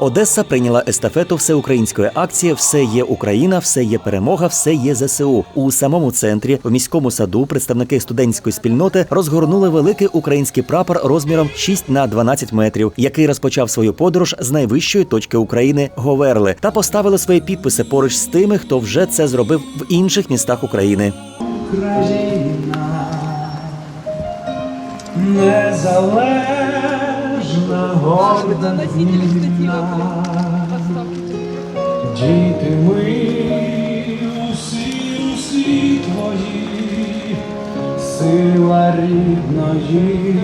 Одеса прийняла естафету всеукраїнської акції Все є Україна, все є перемога, все є ЗСУ. У самому центрі в міському саду представники студентської спільноти розгорнули великий український прапор розміром 6 на 12 метрів, який розпочав свою подорож з найвищої точки України Говерли, та поставили свої підписи поруч з тими, хто вже це зробив в інших містах України. Україна незалежна, горда вільна. Діти ми усі, усі твої, сила рідної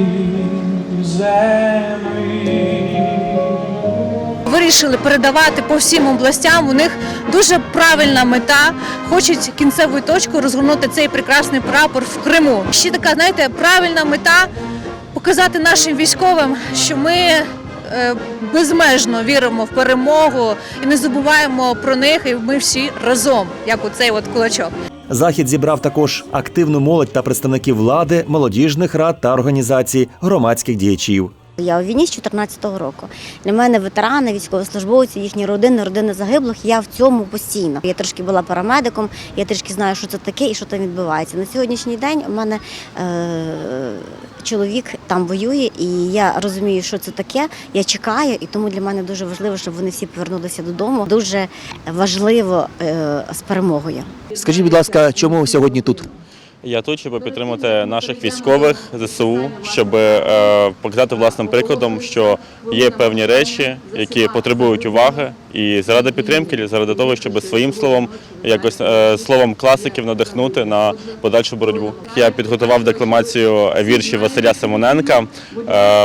землі. вирішили передавати по всім областям. У них дуже правильна мета. Хочуть кінцевою точкою розгорнути цей прекрасний прапор в Криму. Ще така, знаєте, правильна мета показати нашим військовим, що ми. е, Безмежно віримо в перемогу і не забуваємо про них, і ми всі разом, як у цей от кулачок. Захід зібрав також активну молодь та представників влади, молодіжних рад та організацій, громадських діячів. Я у війні з 14-го року. Для мене ветерани, військовослужбовці, їхні родини, родини загиблих. Я в цьому постійно. Я трошки була парамедиком, я трішки знаю, що це таке і що там відбувається. На сьогоднішній день у мене е- чоловік там воює, і я розумію, що це таке. Я чекаю, і тому для мене дуже важливо, щоб вони всі повернулися додому. Дуже важливо е- з перемогою. Скажіть, будь ласка, чому сьогодні тут? Я тут, щоб підтримати наших військових ЗСУ, щоб е, показати власним прикладом, що є певні речі, які потребують уваги, і заради підтримки, заради того, щоб своїм словом, якось е, словом класиків надихнути на подальшу боротьбу. Я підготував декламацію віршів Василя Симоненка, е,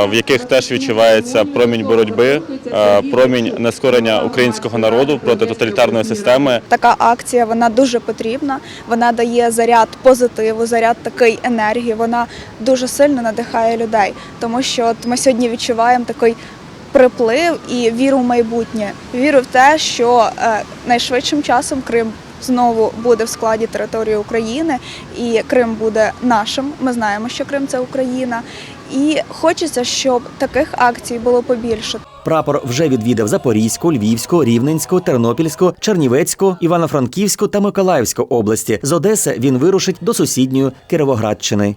в яких теж відчувається промінь боротьби, е, промінь нескорення українського народу проти тоталітарної системи, така акція вона дуже потрібна. Вона дає заряд позитиву, заряд такої енергії. Вона дуже сильно надихає людей, тому що от ми сьогодні відчуваємо такий приплив і віру в майбутнє. Віру в те, що е, найшвидшим часом Крим. Знову буде в складі території України, і Крим буде нашим. Ми знаємо, що Крим це Україна, і хочеться, щоб таких акцій було побільше. Прапор вже відвідав Запорізьку, Львівську, Рівненську, Тернопільську, Чернівецьку, Івано-Франківську та Миколаївську області. З Одеси він вирушить до сусідньої Кировоградщини.